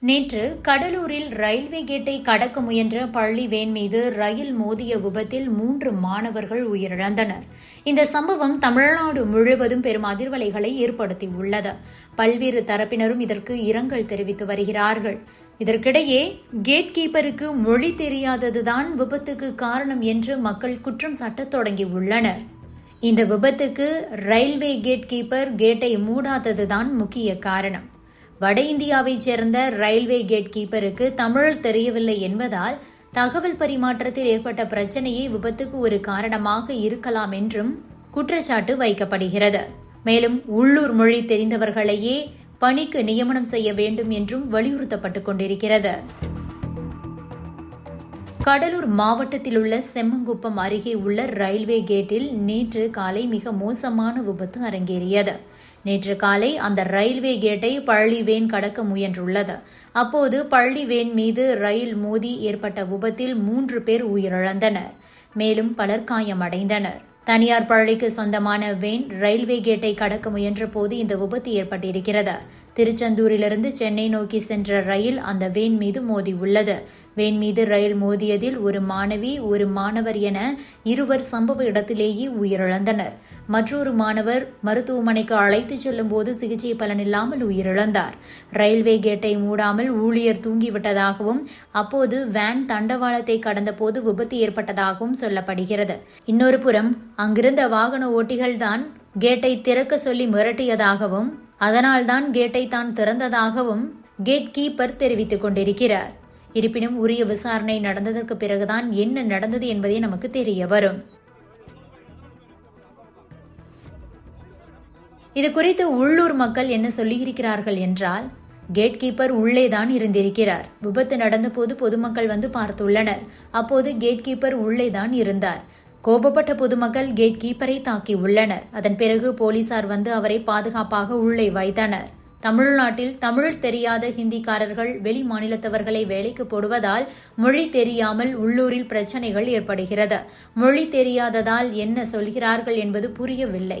நேற்று கடலூரில் ரயில்வே கேட்டை கடக்க முயன்ற பள்ளி வேன் மீது ரயில் மோதிய விபத்தில் மூன்று மாணவர்கள் உயிரிழந்தனர். இந்த சம்பவம் தமிழ்நாடு முழுவதும் பெரும் அதிர்வலைகளை ஏற்படுத்தியுள்ளது. பல்வேறு தரப்பினரும் இதற்கு இரங்கல் தெரிவித்து வருகிறார்கள். இதற்கிடையே கேட் கீப்பருக்கு மொழி தெரியாததுதான் விபத்துக்கு காரணம் என்று மக்கள் குற்றம் சாட்டத் தொடங்கியுள்ளனர். இந்த விபத்துக்கு ரயில்வே கேட் கீப்பர் கேட்டை மூடாததுதான் முக்கிய காரணம். வட இந்தியாவைச் சேர்ந்த ரயில்வே கேட் கீப்பருக்கு தமிழ் தெரியவில்லை என்பதால் தகவல் பரிமாற்றத்தில் ஏற்பட்ட பிரச்சனையே விபத்துக்கு ஒரு காரணமாக இருக்கலாம் என்றும் குற்றச்சாட்டு வைக்கப்படுகிறது. மேலும் உள்ளூர் மொழி தெரிந்தவர்களையே பணிக்கு நியமனம் செய்ய வேண்டும் என்றும் வலியுறுத்தப்பட்டுக் கொண்டிருக்கிறது. கடலூர் மாவட்டத்தில் உள்ள செம்மங்குப்பம் அருகே உள்ள ரயில்வே கேட்டில் நேற்று காலை மிக மோசமான விபத்து அரங்கேறியது. நேற்று காலை அந்த ரயில்வே கேட்டை பழனிவேன் வேன் கடக்க முயன்றுள்ளது. அப்போது பழனிவேன் வேன் மீது ரயில் மோதி ஏற்பட்ட விபத்தில் மூன்று பேர் உயிரிழந்தனர். மேலும் பலர் காயமடைந்தனர். தனியார் பள்ளிக்கு சொந்தமான வேன் ரயில்வே கேட்டை கடக்க முயன்றபோது இந்த விபத்து ஏற்பட்டிருக்கிறது. திருச்செந்தூரிலிருந்து சென்னை நோக்கி சென்ற ரயில் அந்த வேன் மீது மோதி உள்ளது. வேன் மீது ரயில் மோதியதில் ஒரு மாணவி ஒரு மாணவர் என இருவர் சம்பவ இடத்திலேயே உயிரிழந்தனர். மற்றொரு மாணவர் மருத்துவமனைக்கு அழைத்துச் செல்லும் போது சிகிச்சை பலனில்லாமல் உயிரிழந்தார். ரயில்வே கேட்டை மூடாமல் ஊழியர் தூங்கிவிட்டதாகவும் அப்போது வேன் தண்டவாளத்தை கடந்தபோது விபத்து ஏற்பட்டதாகவும் சொல்லப்படுகிறது. இன்னொரு புறம் அங்கிருந்த வாகன ஓட்டிகள்தான் கேட்டை திறக்க சொல்லி மிரட்டியதாகவும் அதனால்தான் கேட்டை தான் திறந்ததாகவும் கேட் கீப்பர் தெரிவித்துக் கொண்டிருக்கிறார். இருப்பினும் உரிய விசாரணை நடந்ததற்கு பிறகுதான் என்ன நடந்தது என்பதே நமக்கு தெரிய வரும். இது குறித்து உள்ளூர் மக்கள் என்ன சொல்லியிருக்கிறார்கள் என்றால் கேட் கீப்பர் உள்ளேதான் இருந்திருக்கிறார். விபத்து நடந்தபோது பொதுமக்கள் வந்து பார்த்துள்ளனர். அப்போது கேட் கீப்பர் உள்ளேதான் இருந்தார். கோபப்பட்ட பொதுமக்கள் கேட் கீப்பரை தாக்கி உள்ளனர் அதன் பிறகு போலீசார் வந்து அவரை பாதுகாப்பாக உள்ளே வைத்தனர். தமிழ்நாட்டில் தமிழ் தெரியாத ஹிந்திக்காரர்கள் வெளி மாநிலத்தவர்களை வேலைக்கு போடுவதால் மொழி தெரியாமல் உள்ளூரில் பிரச்சனைகள் ஏற்படுகிறது. மொழி தெரியாததால் என்ன சொல்கிறார்கள் என்பது புரியவில்லை.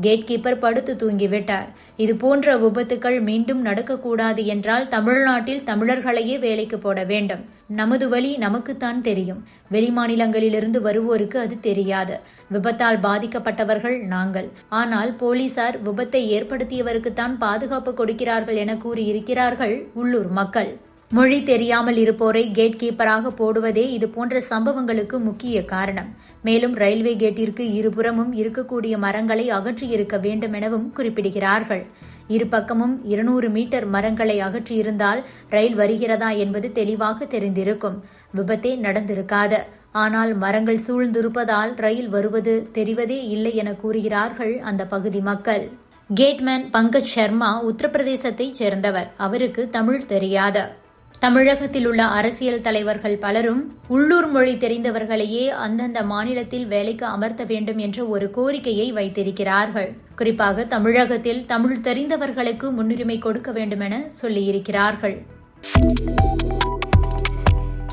கேட் கீப்பர் படுத்து தூங்கிவிட்டார். இது போன்ற விபத்துக்கள் மீண்டும் நடக்கக்கூடாது என்றால் தமிழ்நாட்டில் தமிழர்களையே வேலைக்கு போட வேண்டும். நமது வழி நமக்குத்தான் தெரியும். வெளிமாநிலங்களிலிருந்து வருவோருக்கு அது தெரியாது. விபத்தால் பாதிக்கப்பட்டவர்கள் நாங்கள். ஆனால் போலீசார் விபத்தை ஏற்படுத்தியவருக்குத்தான் பாதுகாப்பு கொடுக்கிறார்கள் என கூறியிருக்கிறார்கள் உள்ளூர் மக்கள். மொழி தெரியாமல் இருப்போரை கேட் கீப்பராக போடுவதே இது போன்ற சம்பவங்களுக்கு முக்கிய காரணம். மேலும் ரயில்வே கேட்டிற்கு இருபுறமும் இருக்கக்கூடிய மரங்களை அகற்றியிருக்க வேண்டும் எனவும் குறிப்பிடுகிறார்கள். இருபக்கமும் இருநூறு மீட்டர் மரங்களை அகற்றியிருந்தால் ரயில் வருகிறதா என்பது தெளிவாக தெரிந்திருக்கும். விபத்தே நடந்திருக்காது. ஆனால் மரங்கள் சூழ்ந்திருப்பதால் ரயில் வருவது தெரிவதே இல்லை என கூறுகிறார்கள் அந்த பகுதி மக்கள். கேட்மேன் பங்கஜ் சர்மா உத்தரப்பிரதேசத்தைச் சேர்ந்தவர். அவருக்கு தமிழ் தெரியாது. தமிழகத்தில் உள்ள அரசியல் தலைவர்கள் பலரும் உள்ளூர் மொழி தெரிந்தவர்களையே அந்தந்த மாநிலத்தில் வேலைக்கு அமர்த்த வேண்டும் என்ற ஒரு கோரிக்கையை வைத்திருக்கிறார்கள் குறிப்பாக தமிழகத்தில் தமிழ் தெரிந்தவர்களுக்கு முன்னுரிமை கொடுக்க வேண்டும் என சொல்லியிருக்கிறார்கள்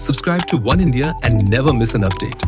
Subscribe to One India and never miss an update.